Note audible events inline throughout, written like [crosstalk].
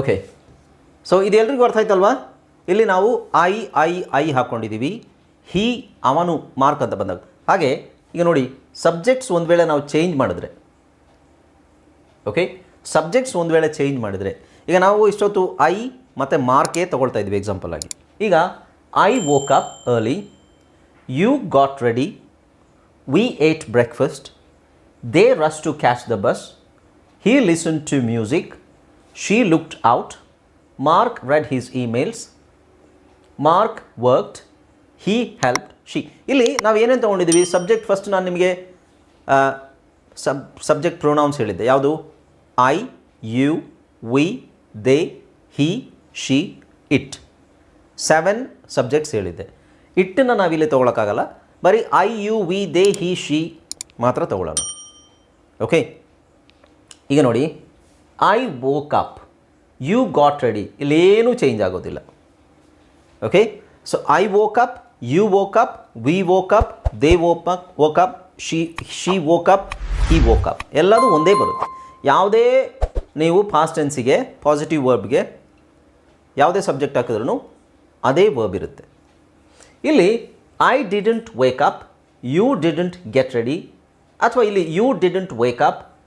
Okay so ಇದೆಲ್ಲರಿಗೂ ಅರ್ಥ ಆಯ್ತಲ್ವಾ? ಇಲ್ಲಿ ನಾವು ಐ ಐ ಐ ಹಾಕ್ಕೊಂಡಿದ್ದೀವಿ ಹಿ ಅವನು ಮಾರ್ಕ್ ಅಂತ ಬಂದಾಗ. ಹಾಗೆ, ಈಗ ನೋಡಿ ಸಬ್ಜೆಕ್ಟ್ಸ್ ಒಂದು ವೇಳೆ ನಾವು ಚೇಂಜ್ ಮಾಡಿದ್ರೆ. ಓಕೆ ಸಬ್ಜೆಕ್ಟ್ಸ್ ಒಂದು ವೇಳೆ ಚೇಂಜ್ ಮಾಡಿದರೆ, ಈಗ ನಾವು ಇಷ್ಟೊತ್ತು ಐ ಮತ್ತು ಮಾರ್ಕೇ ತೊಗೊಳ್ತಾ ಇದ್ವಿ ಎಕ್ಸಾಂಪಲ್ ಆಗಿ. ಈಗ I woke up early you got ready we ate breakfast they rush to catch the bus he listen to music she looked out. Mark read his emails. Mark worked he help she ಇಲ್ಲಿ ನಾವು ಏನೇನು ತೊಗೊಂಡಿದ್ದೀವಿ subject first ನಾನು ನಿಮಗೆ ಸಬ್ subject pronouns ಹೇಳಿದ್ದೆ. ಯಾವುದು? I you we they he she it seven subjects ಹೇಳಿದ್ದೆ. ಇಟ್ಟನ್ನು ನಾವಿಲ್ಲಿ ತೊಗೊಳಕ್ಕಾಗಲ್ಲ. ಬರೀ I you we they he she ಮಾತ್ರ ತೊಗೊಳ್ಳೋಣ ಓಕೆ ಈಗ ನೋಡಿ. I woke up you got ready ಇಲ್ಲೇನೂ change ಆಗೋದಿಲ್ಲ. Okay so I woke up you woke up we woke up they woke up woke up she she woke up he woke up ಎಲ್ಲದೂ ಒಂದೇ ಬರುತ್ತೆ. ಯಾವುದೇ ನೀವು fast ಟೆನ್ಸಿಗೆ positive ವರ್ಬ್ಗೆ ಯಾವುದೇ subject ಹಾಕಿದ್ರೂ ಅದೇ verb ಇರುತ್ತೆ. ಇಲ್ಲಿ I didn't wake up you didn't get ready ಅಥವಾ ಇಲ್ಲಿ you didn't wake up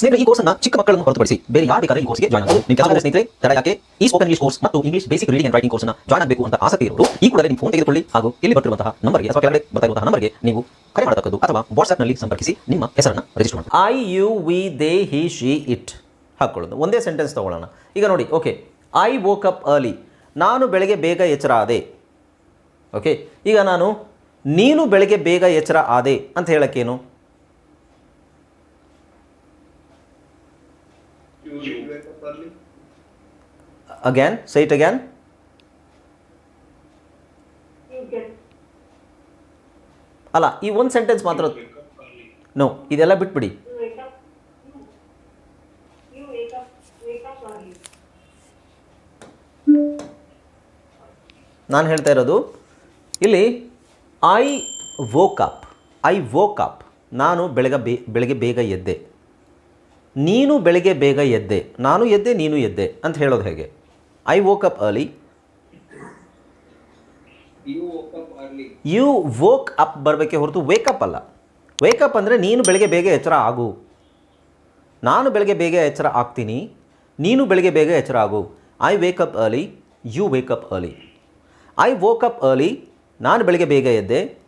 ಸ್ನೇಹಿತರೆ, ಈ ಕೋರ್ಸ್ನ ಚಿಕ್ಕ ಮಕ್ಕಳನ್ನು ಹೊರತುಪಡಿಸಿ ಬೇರೆ ಯಾರು ಬೇಕಾದ್ರೆ ಈ ಕೋರ್ಸ್ಗೆ ಜಾಯ್ನ್ ಆಗಬಹುದು ನಿಮ್ಮ ಕೆಲಸ ಸ್ನೇಹಿತರೆ, ತಡ ಯಾಕೆ? ಈ ಸ್ಪೋಕನ್ ಇಂಗ್ಲಿಷ್ ಕೋರ್ಸ್ ಮತ್ತು English basic reading and writing ಕೋರ್ಸ್ನ ಜಾಯ್ನ್ ಆಗಬೇಕು ಅಂತ ಆಸಕ್ತಿ ಇರೋರು, ಈ ಕೂಡಲೇ ನಿಮ್ಮ ಫೋನ್ ತೆಗೆದುಕೊಳ್ಳಿ ಹಾಗೂ ಇಲ್ಲಿ ಬರ್ತಿರುವಂತಹ ನಂಬರ್ಗೆ ಅಥವಾ ಕೆಳಗಡೆ ಬರ್ತಾ ಇರುವಂತಹ ನಂಬರ್ಗೆ ನೀವು ಕರೆ ಮಾಡತಕ್ಕದ್ದು ಅಥವಾ ವಾಟ್ಸ್ಆಪ್ನಲ್ಲಿ ಸಂಪರ್ಕಿಸಿ ನಿಮ್ಮ ಹೆಸರನ್ನು ರಿಜಿಸ್ಟರ್ ಮಾಡಿ I you we they he she it ಹಾಕೊಳ್ಳೋದು ಒಂದೇ ಸೆಂಟೆನ್ಸ್ ತಗೊಳ್ಳೋಣ. ಈಗ ನೋಡಿ okay I woke up early ನಾನು ಬೆಳಗ್ಗೆ ಬೇಗ ಎಚ್ಚರ ಆದೆ. ಓಕೆ ಈಗ ನಾನು, ನೀನು ಬೆಳಗ್ಗೆ ಬೇಗ ಎಚ್ಚರ ಆದೆ ಅಂತ ಹೇಳಕ್ಕೇನು You wake up early. Again say it again. ಅಲ್ಲ, ಈ ಒಂದು ಸೆಂಟೆನ್ಸ್ ಮಾತ್ರ. ನೋ ಇದೆಲ್ಲ ಬಿಟ್ಬಿಡಿ. ನಾನು ಹೇಳ್ತಾ ಇರೋದು, ಇಲ್ಲಿ I woke up I woke up ನಾನು ಬೆಳಗ್ಗೆ ಬೇ ಬೆಳಗ್ಗೆ ಬೇಗ ಎದ್ದೆ ನೀನು ಬೆಳಗ್ಗೆ ಬೇಗ ಎದ್ದೆ ನಾನು ಎದ್ದೆ, ನೀನು ಎದ್ದೆ ಅಂತ ಹೇಳೋದು ಹೇಗೆ I You woke up early. You woke up ಬರಬೇಕೆ ಹೊರತು ವೇಕಪ್ ಅಲ್ಲ. ವೇಕಪ್ ಅಂದರೆ ನೀನು ಬೆಳಗ್ಗೆ ಬೇಗ ಎಚ್ಚರ ಆಗು. ನಾನು ಬೆಳಗ್ಗೆ ಬೇಗ ಎಚ್ಚರ ಆಗ್ತೀನಿ. ನೀನು ಬೆಳಗ್ಗೆ ಬೇಗ ಎಚ್ಚರ ಆಗು. I wake up early you wake up early I woke up early ನಾನು ಬೆಳಗ್ಗೆ ಬೇಗ ಎದ್ದೆ.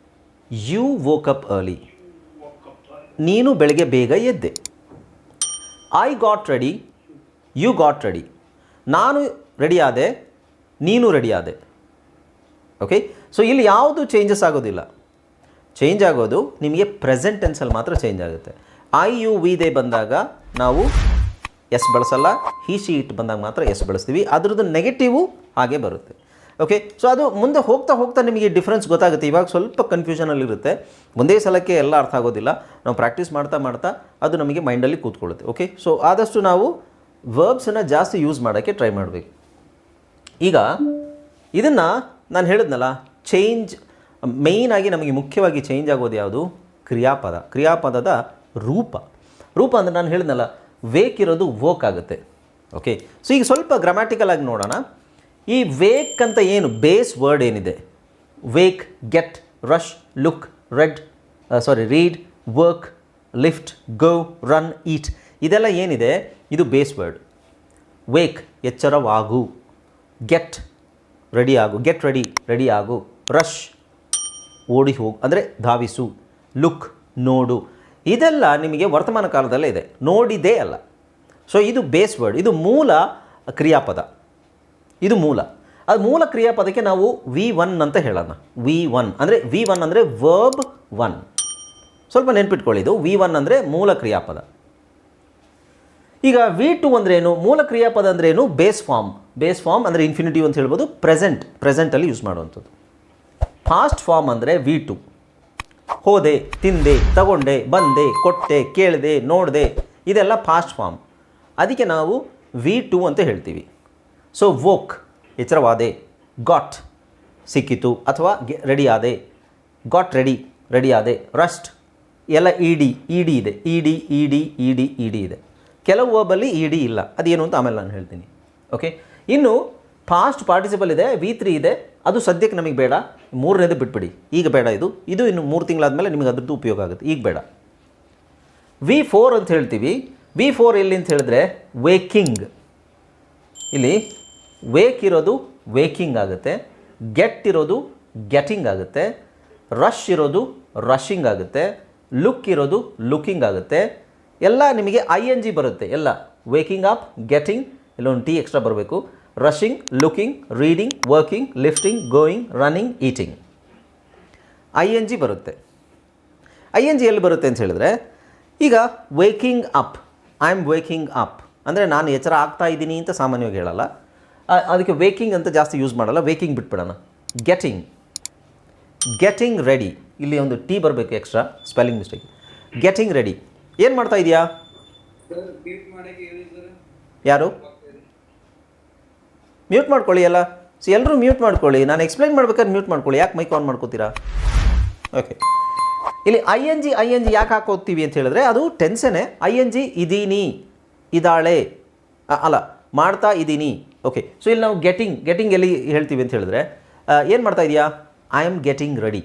You woke up early Woke up early. ನೀನು ಬೆಳಗ್ಗೆ ಬೇಗ ಎದ್ದೆ. I got ready you got ready ನಾನು ರೆಡಿ ಆದೆ, ನೀನು ರೆಡಿಯಾದೆ ಓಕೆ ಸೊ ಇಲ್ಲಿ ಯಾವುದು ಚೇಂಜಸ್ ಆಗೋದಿಲ್ಲ. ಚೇಂಜ್ ಆಗೋದು ನಿಮಗೆ ಪ್ರೆಸೆಂಟ್ ಟೆನ್ಸಲ್ಲಿ ಮಾತ್ರ ಚೇಂಜ್ ಆಗುತ್ತೆ. ಐ ಯು ವಿ ದೇ ಬಂದಾಗ ನಾವು ಎಸ್ ಬಳಸಲ್ಲ ಹಿ ಶಿ ಇಟ್ ಬಂದಾಗ ಮಾತ್ರ ಎಸ್ ಬಳಸ್ತೀವಿ. ಅದರದ್ದು ನೆಗೆಟಿವು ಹಾಗೆ ಬರುತ್ತೆ. ಓಕೆ ಸೊ ಅದು ಮುಂದೆ ಹೋಗ್ತಾ ಹೋಗ್ತಾ ನಿಮಗೆ ಡಿಫ್ರೆನ್ಸ್ ಗೊತ್ತಾಗುತ್ತೆ. ಇವಾಗ ಸ್ವಲ್ಪ ಕನ್ಫ್ಯೂಷನಲ್ಲಿರುತ್ತೆ ಒಂದೇ ಸಲಕ್ಕೆ ಎಲ್ಲ ಅರ್ಥ ಆಗೋದಿಲ್ಲ. ನಾವು ಪ್ರಾಕ್ಟೀಸ್ ಮಾಡ್ತಾ ಮಾಡ್ತಾ ಅದು ನಮಗೆ ಮೈಂಡಲ್ಲಿ ಕೂತ್ಕೊಳ್ಳುತ್ತೆ. ಓಕೆ ಸೊ ಆದಷ್ಟು ನಾವು ವರ್ಬ್ಸನ್ನು ಜಾಸ್ತಿ ಯೂಸ್ ಮಾಡೋಕ್ಕೆ ಟ್ರೈ ಮಾಡಬೇಕು. ಈಗ ಇದನ್ನು ನಾನು ಹೇಳಿದ್ನಲ್ಲ ಚೇಂಜ್ ಮೇಯ್ನಾಗಿ ನಮಗೆ ಮುಖ್ಯವಾಗಿ ಚೇಂಜ್ ಆಗೋದು ಯಾವುದು? ಕ್ರಿಯಾಪದ. ಕ್ರಿಯಾಪದದ ರೂಪ. ರೂಪ ಅಂದರೆ ನಾನು ಹೇಳಿದ್ನಲ್ಲ ವೇಕ್ ಇರೋದು ವೋಕ್ ಆಗುತ್ತೆ. ಓಕೆ ಸೊ ಈಗ ಸ್ವಲ್ಪ ಗ್ರಾಮ್ಯಾಟಿಕಲ್ ಆಗಿ ನೋಡೋಣ. ಈ ವೇಕ್ ಅಂತ ಏನು? ಬೇಸ್ ವರ್ಡ್ ಏನಿದೆ? Wake get rush look read sorry read work lift go run eat ಇದೆಲ್ಲ ಏನಿದೆ? ಇದು ಬೇಸ್ ವರ್ಡ್ ವೇಕ್ ಎಚ್ಚರವಾಗು. ಗೆಟ್ ರೆಡಿ ಆಗು ಗೆಟ್ ರೆಡಿ ರೆಡಿ ಆಗು ರಶ್ ಓಡಿ ಹೋಗು, ಅಂದರೆ ಧಾವಿಸು ಲುಕ್ ನೋಡು. ಇದೆಲ್ಲ ನಿಮಗೆ ವರ್ತಮಾನ ಕಾಲದಲ್ಲೇ ಇದೆ, ನೋಡಿದೇ ಅಲ್ಲ. ಸೊ ಇದು ಬೇಸ್ ವರ್ಡ್ ಇದು ಮೂಲ ಕ್ರಿಯಾಪದ. ಇದು ಮೂಲ. ಅದು ಮೂಲ ಕ್ರಿಯಾಪದಕ್ಕೆ ನಾವು ವಿ ಒನ್ ಅಂತ ಹೇಳೋಣ. ವಿ ಒನ್ ಅಂದರೆ ವಿ ಒನ್ ಅಂದರೆ ವರ್ಬ್ ಒನ್ ಸ್ವಲ್ಪ ನೆನ್ಪಿಟ್ಕೊಳ್ಳಿ ಇದು ವಿ ಒನ್ ಅಂದರೆ ಮೂಲ ಕ್ರಿಯಾಪದ. ಈಗ ವಿ ಟು ಅಂದ್ರೇನು ಮೂಲ ಕ್ರಿಯಾಪದ ಅಂದ್ರೇನು ಬೇಸ್ ಫಾರ್ಮ್ ಬೇಸ್ ಫಾರ್ಮ್ ಅಂದರೆ ಇನ್ಫಿನಿಟಿ ಅಂತ ಹೇಳ್ಬೋದು ಪ್ರೆಸೆಂಟ್ ಪ್ರೆಸೆಂಟಲ್ಲಿ ಯೂಸ್ ಮಾಡುವಂಥದ್ದು. ಫಾಸ್ಟ್ ಫಾರ್ಮ್ ಅಂದರೆ ವಿ ಟು ಹೋದೆ, ತಿಂದೆ, ತಗೊಂಡೆ, ಬಂದೆ, ಕೊಟ್ಟೆ, ಕೇಳಿದೆ, ನೋಡಿದೆ, ಇದೆಲ್ಲ ಫಾಸ್ಟ್ ಫಾರ್ಮ್. ಅದಕ್ಕೆ ನಾವು ವಿ ಟು ಅಂತ ಹೇಳ್ತೀವಿ. ಸೊ ವೋಕ್ ಎಚ್ಚರವಾದೆ ಗಾಟ್ ಸಿಕ್ಕಿತು, ಅಥವಾ ರೆಡಿ ಆದೆ ಗಾಟ್ ರೆಡಿ ರೆಡಿ ಆದೆ ರಸ್ಟ್ ಎಲ್ಲ ಇ ಡಿ ಇ ಡಿ ಇದೆ. E D E D E D E D ಇದೆ. ಕೆಲವು ಒಬ್ಬಲ್ಲಿ ಇ ಡಿ ಇಲ್ಲ. ಅದೇನು ಅಂತ ಆಮೇಲೆ ನಾನು ಹೇಳ್ತೀನಿ. ಓಕೆ ಇನ್ನು ಫಾಸ್ಟ್ ಪಾರ್ಟಿಸಿಪಲ್ ಇದೆ ವಿ ತ್ರೀ ಇದೆ, ಅದು ಸದ್ಯಕ್ಕೆ ನಮಗೆ ಬೇಡ. ಮೂರನೇದು ಬಿಟ್ಬಿಡಿ. ಈಗ ಬೇಡ ಇದು. ಇದು ಇನ್ನು ಮೂರು ತಿಂಗಳಾದಮೇಲೆ ನಿಮಗೆ ಅದ್ರದ್ದು ಉಪಯೋಗ ಆಗುತ್ತೆ. ಈಗ ಬೇಡ. ವಿ ಫೋರ್ ಅಂತ ಹೇಳ್ತೀವಿ. ವಿ ಫೋರ್ ಎಲ್ಲಿ ಅಂತ ಹೇಳಿದ್ರೆ ವೇಕಿಂಗ್ ಇಲ್ಲಿ ವೇಕ್ ಇರೋದು ವೇಕಿಂಗ್ ಆಗುತ್ತೆ. ಗೆಟ್ ಇರೋದು ಗೆಟಿಂಗ್ ಆಗುತ್ತೆ. ರಶ್ ಇರೋದು ರಶಿಂಗ್ ಆಗುತ್ತೆ. ಲುಕ್ ಇರೋದು ಲುಕಿಂಗ್ ಆಗುತ್ತೆ. ಎಲ್ಲ ನಿಮಗೆ ಐ ಎನ್ ಜಿ ಬರುತ್ತೆ. ಎಲ್ಲ. ವೇಕಿಂಗ್ ಅಪ್ ಗೆಟಿಂಗ್ ಇಲ್ಲೊಂದು ಟಿ ಎಕ್ಸ್ಟ್ರಾ ಬರಬೇಕು. Rushing looking reading working lifting going running eating I N G ಬರುತ್ತೆ. ಐ ಎನ್ ಜಿ ಎಲ್ಲಿ ಬರುತ್ತೆ ಅಂತ ಹೇಳಿದ್ರೆ ಈಗ waking up I am waking up ಅಂದರೆ ನಾನು ಎಚ್ಚರ ಆಗ್ತಾ ಇದ್ದೀನಿ ಅಂತ ಸಾಮಾನ್ಯವಾಗಿ ಹೇಳಲ್ಲ. ಅದಕ್ಕೆ ವೇಕಿಂಗ್ ಅಂತ ಜಾಸ್ತಿ ಯೂಸ್ ಮಾಡಲ್ಲ. ವೇಕಿಂಗ್ ಬಿಟ್ಬಿಡೋಣ. ಗೆಟಿಂಗ್ ಗೆಟಿಂಗ್ ರೆಡಿ ಇಲ್ಲಿ ಒಂದು ಟಿ ಬರಬೇಕು extra spelling mistake getting ready ಏನು ಮಾಡ್ತಾ ಇದೆಯಾ? ಯಾರು? ಮ್ಯೂಟ್ ಮಾಡ್ಕೊಳ್ಳಿ ಎಲ್ಲ. ಸೊ ಎಲ್ಲರೂ ಮ್ಯೂಟ್ ಮಾಡ್ಕೊಳ್ಳಿ. ನಾನು ಎಕ್ಸ್ಪ್ಲೈನ್ ಮಾಡ್ಬೇಕಾದ್ರೆ ಮ್ಯೂಟ್ ಮಾಡ್ಕೊಳ್ಳಿ. ಯಾಕೆ ಮೈಕ್ ಆನ್ ಮಾಡ್ಕೋತೀರಾ? ಓಕೆ ಇಲ್ಲಿ I N G I N G ಯಾಕೆ ಹಾಕೋತೀವಿ ಅಂತ ಹೇಳಿದ್ರೆ ಅದು ಟೆನ್ಸನೆ ಐ ಎನ್ ಜಿ ಇದೀನಿ, ಇದಾಳೆ. ಅ- ಅಲ್ಲ, ಮಾಡ್ತಾ ಇದ್ದೀನಿ ಓಕೆ ಸೊ ಇಲ್ಲಿ ನಾವು ಗೆಟಿಂಗ್ ಗೆಟಿಂಗ್ ಎಲ್ಲಿ ಹೇಳ್ತೀವಿ ಅಂತ ಹೇಳಿದ್ರೆ ಏನು ಮಾಡ್ತಾ ಇದೆಯಾ? I am getting ready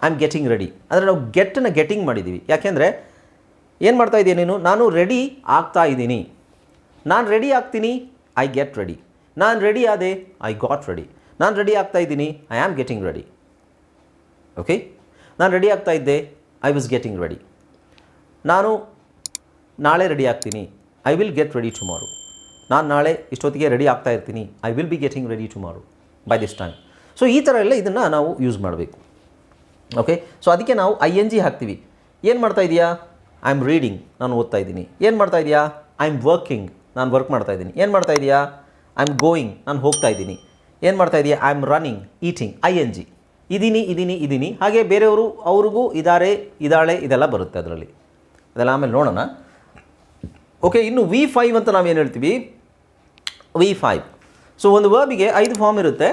I am getting ready ಅಂದರೆ ನಾವು ಗೆಟ್ಟನ್ನು ಗೆಟಿಂಗ್ ಮಾಡಿದ್ದೀವಿ ಯಾಕೆಂದರೆ ಏನು ಮಾಡ್ತಾ ಇದೀಯ ನೀನು? ನಾನು ರೆಡಿ ಆಗ್ತಾ ಇದ್ದೀನಿ ನಾನು ರೆಡಿ ಆಗ್ತೀನಿ. ಐ ಗೆಟ್ ರೆಡಿ ನಾನು ರೆಡಿ ಆದೆ? ಐ ಗಾಟ್ ರೆಡಿ ನಾನು ರೆಡಿ ಆಗ್ತಾ ಇದ್ದೀನಿ? I am getting ready okay ನಾನು ರೆಡಿ ಆಗ್ತಾ ಇದ್ದೆ? ಐ ವಾಸ್ ಗೆಟಿಂಗ್ ರೆಡಿ ನಾನು ನಾಳೆ ರೆಡಿ ಆಗ್ತೀನಿ. I will get ready tomorrow ನಾನು ನಾಳೆ ಇಷ್ಟೊತ್ತಿಗೆ ರೆಡಿ ಆಗ್ತಾ ಇರ್ತೀನಿ. I will be getting ready tomorrow by this time so ಈ ಥರ ಎಲ್ಲ ಇದನ್ನು ನಾವು ಯೂಸ್ ಮಾಡಬೇಕು. ಓಕೆ ಸೊ ಅದಕ್ಕೆ ನಾವು ಐ ಎನ್ ಜಿ ಹಾಕ್ತೀವಿ. ಏನು ಮಾಡ್ತಾ ಇದೆಯಾ? ಐ ಆಮ್ ರೀಡಿಂಗ್ ನಾನು ಓದ್ತಾ ಇದ್ದೀನಿ. ಏನು ಮಾಡ್ತಾ ಇದೆಯಾ? ಐ ಆಮ್ ವರ್ಕಿಂಗ್ ನಾನು ವರ್ಕ್ ಮಾಡ್ತಾ ಇದ್ದೀನಿ. ಏನು ಮಾಡ್ತಾ ಇದೆಯಾ? ಐ ಆಮ್ ಗೋಯಿಂಗ್ ನಾನು ಹೋಗ್ತಾ ಇದ್ದೀನಿ. ಏನು ಮಾಡ್ತಾ ಇದೀಯ? I am running eating I N G ಇದೀನಿ ಇದೀನಿ ಇದೀನಿ. ಹಾಗೆ ಬೇರೆಯವರು ಅವ್ರಿಗೂ ಇದಾರೆ, ಇದಾಳೆ, ಇದೆಲ್ಲ ಬರುತ್ತೆ ಅದರಲ್ಲಿ. ಅದೆಲ್ಲ ಆಮೇಲೆ ನೋಡೋಣ. ಓಕೆ ಇನ್ನು ವಿ ಫೈವ್ ಅಂತ ನಾವು ಏನು ಹೇಳ್ತೀವಿ? ವಿ ಫೈವ್ ಸೊ ಒಂದು ವರ್ಬಿಗೆ ಐದು ಫಾರ್ಮ್ ಇರುತ್ತೆ.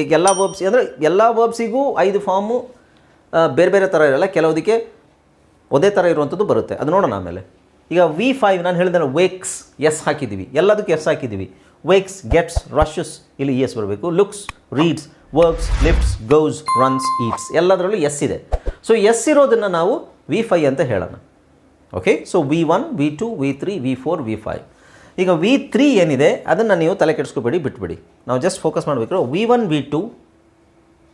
ಈಗ ಎಲ್ಲ ವರ್ಬ್ಸ್ ಅಂದರೆ ಎಲ್ಲ ವರ್ಬ್ಸಿಗೂ ಐದು ಫಾರ್ಮು ಬೇರೆ ಬೇರೆ ಥರ ಇರಲ್ಲ. ಕೆಲವೊದಕ್ಕೆ ಒಂದೇ ಥರ ಇರುವಂಥದ್ದು ಬರುತ್ತೆ. ಅದು ನೋಡೋಣ ಆಮೇಲೆ. ಈಗ ವಿ ಫೈವ್ ನಾನು ಹೇಳಿದ್ರೆ ವೇಕ್ಸ್ ಎಸ್ ಹಾಕಿದ್ದೀವಿ. ಎಲ್ಲದಕ್ಕೂ ಎಸ್ ಹಾಕಿದ್ದೀವಿ. ವೇಕ್ಸ್ ಗೆಟ್ಸ್ ರಷಸ್ ಇಲ್ಲಿ ಎಸ್ ಬರಬೇಕು. Looks reads works lifts goes runs eats ಎಲ್ಲದರಲ್ಲೂ ಎಸ್ ಇದೆ. ಸೊ ಎಸ್ ಇರೋದನ್ನು ನಾವು ವಿ ಫೈ ಅಂತ ಹೇಳೋಣ. Okay so V one V two V three V four V five ಈಗ ವಿ ತ್ರೀ ಏನಿದೆ, ಅದನ್ನು ನೀವು ತಲೆ ಕೆಡಿಸ್ಕೋಬೇಡಿ, ಬಿಟ್ಬಿಡಿ. ನಾವು ಜಸ್ಟ್ ಫೋಕಸ್ ಮಾಡಬೇಕು V one V two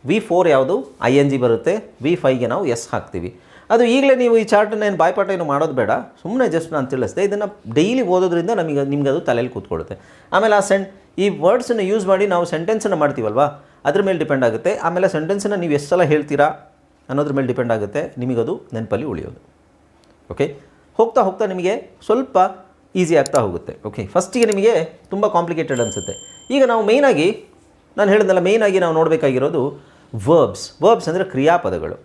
V four ಯಾವುದು? ಐ ಎನ್ ಜಿ ಬರುತ್ತೆ. ವಿ ಫೈಗೆ ನಾವು ಎಸ್ ಹಾಕ್ತೀವಿ. ಅದು ಈಗಲೇ ನೀವು ಈ ಚಾರ್ಟನ್ನ ಏನು ಬಾಯ್ಪಾಠ ಏನು ಮಾಡೋದು ಬೇಡ ಸುಮ್ಮನೆ ಜಸ್ಟ್ ನಾನು ತಿಳಿಸ್ದೆ. ಇದನ್ನು ಡೈಲಿ ಓದೋದ್ರಿಂದ ನಮಗೆ ನಿಮ್ಗೆ ಅದು ತಲೆಯಲ್ಲಿ ಕೂತ್ಕೊಳ್ಳುತ್ತೆ. ಆಮೇಲೆ ಆ ಸೆನ್ ಈ ವರ್ಡ್ಸನ್ನು ಯೂಸ್ ಮಾಡಿ ನಾವು ಸೆಂಟೆನ್ಸನ್ನು ಮಾಡ್ತೀವಲ್ವ? ಅದ್ರ ಮೇಲೆ ಡಿಪೆಂಡ್ ಆಗುತ್ತೆ. ಆಮೇಲೆ ಸೆಂಟೆನ್ಸನ್ನು ನೀವು ಎಷ್ಟು ಸಲ ಹೇಳ್ತೀರಾ ಅನ್ನೋದ್ರ ಮೇಲೆ ಡಿಪೆಂಡ್ ಆಗುತ್ತೆ. ನಿಮಗದು ನೆನಪಲ್ಲಿ ಉಳಿಯೋದು. ಓಕೆ ಹೋಗ್ತಾ ಹೋಗ್ತಾ ನಿಮಗೆ ಸ್ವಲ್ಪ ಈಸಿ ಆಗ್ತಾ ಹೋಗುತ್ತೆ. ಓಕೆ ಫಸ್ಟಿಗೆ ನಿಮಗೆ ತುಂಬ ಕಾಂಪ್ಲಿಕೇಟೆಡ್ ಅನಿಸುತ್ತೆ. ಈಗ ನಾವು ಮೇಯ್ನಾಗಿ ನಾನು ಹೇಳಿದ್ನಲ್ಲ ಮೇಯ್ನಾಗಿ ನಾವು ನೋಡಬೇಕಾಗಿರೋದು ವರ್ಬ್ಸ್ ವರ್ಬ್ಸ್ ಅಂದರೆ ಕ್ರಿಯಾಪದಗಳು.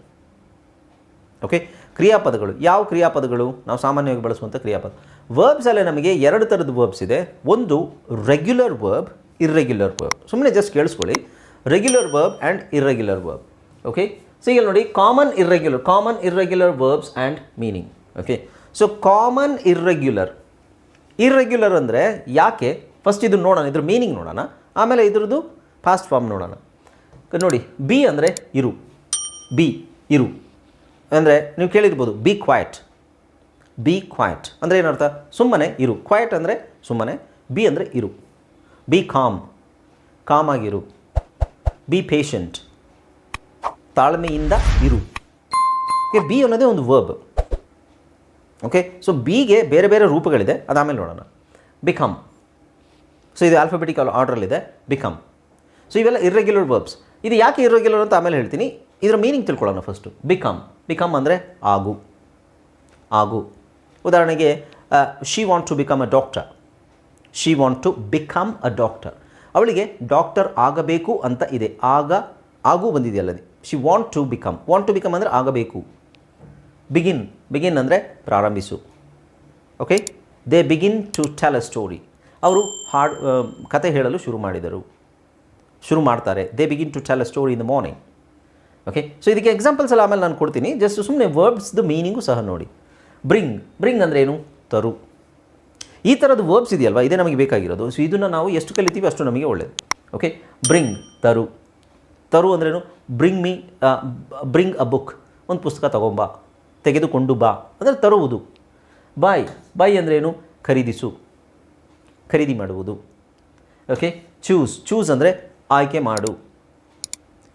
ಓಕೆ ಕ್ರಿಯಾಪದಗಳು. ಯಾವ ಕ್ರಿಯಾಪದಗಳು? ನಾವು ಸಾಮಾನ್ಯವಾಗಿ ಬಳಸುವಂಥ ಕ್ರಿಯಾಪದ. ವರ್ಬ್ಸಲ್ಲೇ ನಮಗೆ ಎರಡು ಥರದ ವರ್ಬ್ಸ್ ಇದೆ. ಒಂದು ರೆಗ್ಯುಲರ್ ವರ್ಬ್ ಇರ್ರೆಗ್ಯುಲರ್ ವರ್ಬ್ ಸುಮ್ಮನೆ ಜಸ್ಟ್ ಕೇಳಿಸ್ಕೊಳ್ಳಿ. Regular verb and irregular verb okay so ಇಲ್ಲಿ ನೋಡಿ common irregular common irregular verbs and meaning okay so common irregular irregular ಅಂದರೆ ಯಾಕೆ? ಫಸ್ಟ್ ಇದನ್ನು ನೋಡೋಣ. ಇದ್ರ ಮೀನಿಂಗ್ ನೋಡೋಣ. ಆಮೇಲೆ ಇದ್ರದ್ದು ಫಾಸ್ಟ್ ಫಾರ್ಮ್ ನೋಡೋಣ. ನೋಡಿ ಬಿ ಅಂದರೆ ಇರು. ಬಿ ಇರು. ಅಂದರೆ ನೀವು ಕೇಳಿರ್ಬೋದು ಬಿ ಕ್ವಾಯ್ಟ್ ಬಿ ಕ್ವಾಯ್ಟ್ ಅಂದರೆ ಏನರ್ಥ? ಸುಮ್ಮನೆ ಇರು. ಕ್ವಾಯ್ಟ್ ಅಂದರೆ ಸುಮ್ಮನೆ ಬಿ ಅಂದರೆ ಇರು. ಬಿ ಕಾಮ್ ಕಾಮ್ ಆಗಿರು. ಬಿ ಪೇಷಂಟ್ ತಾಳ್ಮೆಯಿಂದ ಇರು. ಬಿ ಅನ್ನೋದೇ ಒಂದು ವರ್ಬ್ ಓಕೆ ಸೊ ಬಿಗೆ ಬೇರೆ ಬೇರೆ ರೂಪಗಳಿದೆ. ಅದಾಮೇಲೆ ನೋಡೋಣ. ಬಿಕಮ್ ಸೊ ಇದು ಆಲ್ಫಾಬೆಟಿಕಲ್ ಆರ್ಡ್ರಲ್ಲಿದೆ ಬಿಕಮ್ ಸೊ ಇವೆಲ್ಲ ಇರ್ರೆಗ್ಯುಲರ್ ವರ್ಬ್ಸ್ ಇದು ಯಾಕೆ ಇರ್ರೆಗ್ಯುಲರ್ ಅಂತ ಆಮೇಲೆ ಹೇಳ್ತೀನಿ. ಇದರ ಮೀನಿಂಗ್ ತಿಳ್ಕೊಳ್ಳೋಣ ಫಸ್ಟು ಬಿಕಮ್ ಬಿಕಮ್ ಅಂದರೆ ಆಗು. ಆಗು. ಉದಾಹರಣೆಗೆ she want to become a doctor she want to become a doctor ಅವಳಿಗೆ ಡಾಕ್ಟರ್ ಆಗಬೇಕು ಅಂತ ಇದೆ. ಆಗ ಆಗು ಬಂದಿದೆಯಲ್ಲದೆ she want to become want to become ಅಂದರೆ ಆಗಬೇಕು. ಬಿಗಿನ್ ಬಿಗಿನ್ ಅಂದರೆ ಪ್ರಾರಂಭಿಸು. Okay they begin to tell a story ಅವರು ಹಾಡು ಕತೆ ಹೇಳಲು ಶುರು ಮಾಡಿದರು. ಶುರು ಮಾಡ್ತಾರೆ. They begin to tell a story in the morning okay so ಇದಕ್ಕೆ ಎಕ್ಸಾಂಪಲ್ಸ್ ಎಲ್ಲ ಆಮೇಲೆ ನಾನು ಕೊಡ್ತೀನಿ. ಜಸ್ಟ್ ಸುಮ್ಮನೆ ವರ್ಬ್ಸ್ ದ ಮೀನಿಂಗು ಸಹ ನೋಡಿ. ಬ್ರಿಂಗ್ ಬ್ರಿಂಗ್ ಅಂದರೆ ಏನು? ತರು. ಈ ಥರದ ವರ್ಬ್ಸ್ ಇದೆಯಲ್ವಾ? ಇದೇ ನಮಗೆ ಬೇಕಾಗಿರೋದು. ಸೊ ಇದನ್ನು ನಾವು ಎಷ್ಟು ಕಲಿತೀವಿ ಅಷ್ಟು ನಮಗೆ ಒಳ್ಳೆಯದು ಓಕೆ ಬ್ರಿಂಗ್ ತರು. ತರು ಅಂದ್ರೇನು bring me bring a book ಒಂದು ಪುಸ್ತಕ ತಗೊಂಬಾ. ತೆಗೆದುಕೊಂಡು ಬಾ. ಅಂದರೆ ತರುವುದು. ಬಾಯ್ ಬಾಯ್ ಅಂದ್ರೇನು ಖರೀದಿಸು. ಖರೀದಿ ಮಾಡುವುದು. ಓಕೆ ಚೂಸ್ ಚೂಸ್ ಅಂದರೆ ಆಯ್ಕೆ ಮಾಡು.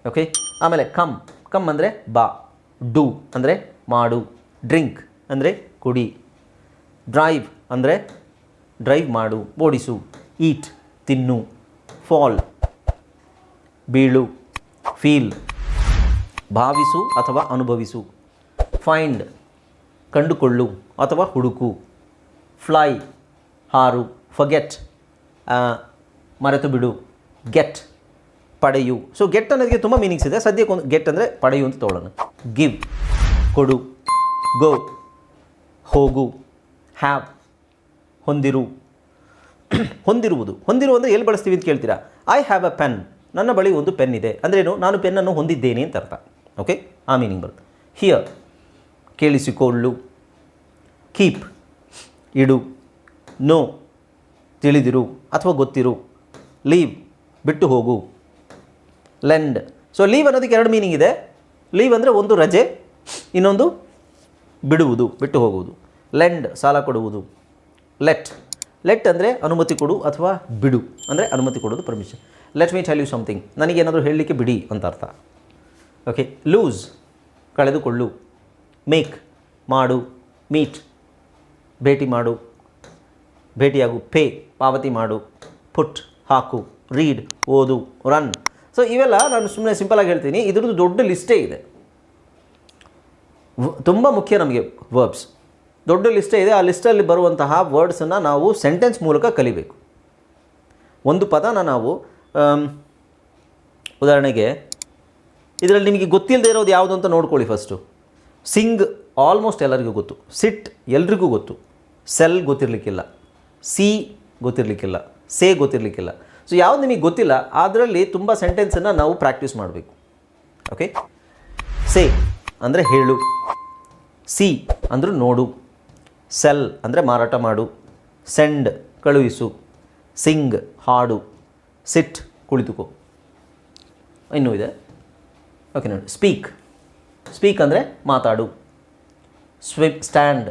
ಓಕೆ ಆಮೇಲೆ ಕಮ್. ಕಮ್ ಅಂದರೆ ಬಾ. ಡೂ ಅಂದರೆ ಮಾಡು. ಡ್ರಿಂಕ್ ಅಂದರೆ ಕುಡಿ. ಡ್ರೈವ್ ಅಂದರೆ ಡ್ರೈವ್ ಮಾಡು, ಓಡಿಸು. ಈಟ್, ತಿನ್ನು. ಫಾಲ್, ಬೀಳು. ಫೀಲ್, ಭಾವಿಸು ಅಥವಾ ಅನುಭವಿಸು. ಫೈಂಡ್, ಕಂಡುಕೊಳ್ಳು ಅಥವಾ ಹುಡುಕು. ಫ್ಲೈ, ಹಾರು. ಫಗೆಟ್ ಮರೆತು ಬಿಡು ಗೆಟ್. ಪಡೆಯು. ಸೊ ಗೆಟ್ ಅನ್ನೋದಕ್ಕೆ ತುಂಬ ಮೀನಿಂಗ್ಸ್ ಇದೆ. ಸದ್ಯಕ್ಕೆ ಒಂದು ಗೆಟ್ ಅಂದರೆ ಪಡೆಯು ಅಂತ ತೊಗೊಳ್ಳೋಣ. ಗಿವ್ ಕೊಡು ಗೋ ಹೋಗು ಹ್ಯಾವ್ ಹೊಂದಿರು. [coughs] ಹೊಂದಿರುವುದು. ಹೊಂದಿರು ಅಂದರೆ ಎಲ್ಲಿ ಬಳಸ್ತೀವಿ ಅಂತ ಕೇಳ್ತೀರಾ? ಐ ಹ್ಯಾವ್ ಅ ಪೆನ್ ನನ್ನ ಬಳಿ ಒಂದು ಪೆನ್ ಇದೆ. ಅಂದ್ರೇನು ನಾನು ಪೆನ್ನನ್ನು ಹೊಂದಿದ್ದೇನೆ ಅಂತ ಅರ್ಥ. ಓಕೆ ಆ ಮೀನಿಂಗ್ ಬರುತ್ತೆ. ಹಿಯರ್ ಕೇಳಿಸಿಕೊಳ್ಳು. ಕೀಪ್ ಇಡು. ನೋ ತಿಳಿದಿರು. ಅಥವಾ ಗೊತ್ತಿರು. ಲೀವ್ ಬಿಟ್ಟು ಹೋಗು. ಲೆಂಡ್ ಸೊ ಲೀವ್ ಅನ್ನೋದಕ್ಕೆ ಎರಡು ಮೀನಿಂಗ್ ಇದೆ. ಲೀವ್ ಅಂದರೆ ಒಂದು ರಜೆ, ಇನ್ನೊಂದು ಬಿಡುವುದು, ಬಿಟ್ಟು ಹೋಗುವುದು. ಲೆಂಡ್ ಸಾಲ ಕೊಡುವುದು. ಲೆಟ್ ಲೆಟ್ ಅಂದರೆ ಅನುಮತಿ ಕೊಡು ಅಥವಾ ಬಿಡು, ಅಂದರೆ ಅನುಮತಿ ಕೊಡೋದು permission let me tell you something ನನಗೇನಾದರೂ ಹೇಳಲಿಕ್ಕೆ ಬಿಡಿ ಅಂತ ಅರ್ಥ. ಓಕೆ ಲೂಸ್ ಕಳೆದುಕೊಳ್ಳು. ಮೇಕ್ ಮಾಡು. ಮೀಟ್ ಭೇಟಿ ಮಾಡು. ಭೇಟಿಯಾಗು. ಪೇ ಪಾವತಿ ಮಾಡು. ಪುಟ್ ಹಾಕು. ರೀಡ್ ಓದು. ರನ್ ಸೊ ಇವೆಲ್ಲ ನಾನು ಸುಮ್ಮನೆ ಸಿಂಪಲಾಗಿ ಹೇಳ್ತೀನಿ. ಇದ್ರದ್ದು ದೊಡ್ಡ ಲಿಸ್ಟೇ ಇದೆ. ತುಂಬ ಮುಖ್ಯ ನಮಗೆ ವರ್ಬ್ಸ್ ದೊಡ್ಡ ಲಿಸ್ಟೇ ಇದೆ. ಆ ಲಿಸ್ಟಲ್ಲಿ ಬರುವಂತಹ ವರ್ಡ್ಸನ್ನು ನಾವು ಸೆಂಟೆನ್ಸ್ ಮೂಲಕ ಕಲಿಬೇಕು. ಒಂದು ಪದನ ನಾವು ಉದಾಹರಣೆಗೆ, ಇದರಲ್ಲಿ ನಿಮಗೆ ಗೊತ್ತಿಲ್ಲದೆ ಇರೋದು ಯಾವುದು ಅಂತ ನೋಡ್ಕೊಳ್ಳಿ ಫಸ್ಟು ಸಿಂಗ್ ಆಲ್ಮೋಸ್ಟ್ ಎಲ್ಲರಿಗೂ ಗೊತ್ತು. ಸಿಟ್ ಎಲ್ರಿಗೂ ಗೊತ್ತು. ಸೆಲ್ ಗೊತ್ತಿರಲಿಕ್ಕಿಲ್ಲ. ಸಿ ಗೊತ್ತಿರಲಿಕ್ಕಿಲ್ಲ. ಸೇ ಗೊತ್ತಿರಲಿಕ್ಕಿಲ್ಲ. ಸೊ ಯಾವ್ದು ನಿಮಗೆ ಗೊತ್ತಿಲ್ಲ ಅದರಲ್ಲಿ ತುಂಬ ಸೆಂಟೆನ್ಸನ್ನು ನಾವು ಪ್ರಾಕ್ಟೀಸ್ ಮಾಡಬೇಕು. ಓಕೆ ಸೇ ಅಂದರೆ ಹೇಳು. ಸಿ ಅಂದರೂ ನೋಡು. ಸೆಲ್ ಅಂದರೆ ಮಾರಾಟ ಮಾಡು. ಸೆಂಡ್ ಕಳುಹಿಸು. ಸಿಂಗ್ ಹಾಡು. ಸಿಟ್ ಕುಳಿತುಕೋ. ಇನ್ನೂ ಇದೆ. ಓಕೆ ನೋಡಿ. ಸ್ಪೀಕ್. ಸ್ಪೀಕ್ ಅಂದರೆ ಮಾತಾಡು. Swim, stand.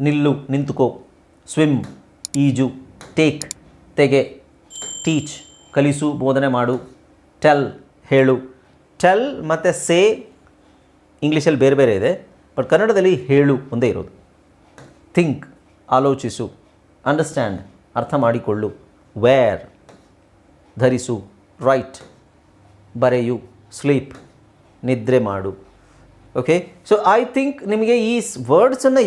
ನಿಲ್ಲು, ನಿಂತುಕೋ. ಸ್ವಿಮ್, ಈಜು. ಟೇಕ್. ತೆಗೆ ಟೀಚ್ ಕಲಿಸು, ಬೋಧನೆ ಮಾಡು ಟೆಲ್ ಹೇಳು. ಟೆಲ್ ಮತ್ತು ಸೇ ಇಂಗ್ಲೀಷಲ್ಲಿ ಬೇರೆ ಬೇರೆ ಇದೆ ಬಟ್ ಕನ್ನಡದಲ್ಲಿ ಹೇಳು ಒಂದೇ ಇರೋದು. ಥಿಂಕ್ ಆಲೋಚಿಸು ಅಂಡರ್ಸ್ಟ್ಯಾಂಡ್ ಅರ್ಥ ಮಾಡಿಕೊಳ್ಳು ವೇರ್ ಧರಿಸು ರೈಟ್ ಬರೆಯು ಸ್ಲೀಪ್ ನಿದ್ರೆ ಮಾಡು. ಓಕೆ ಸೊ ಐ ಥಿಂಕ್ ನಿಮಗೆ ಈ ವರ್ಡ್ಸನ್ನು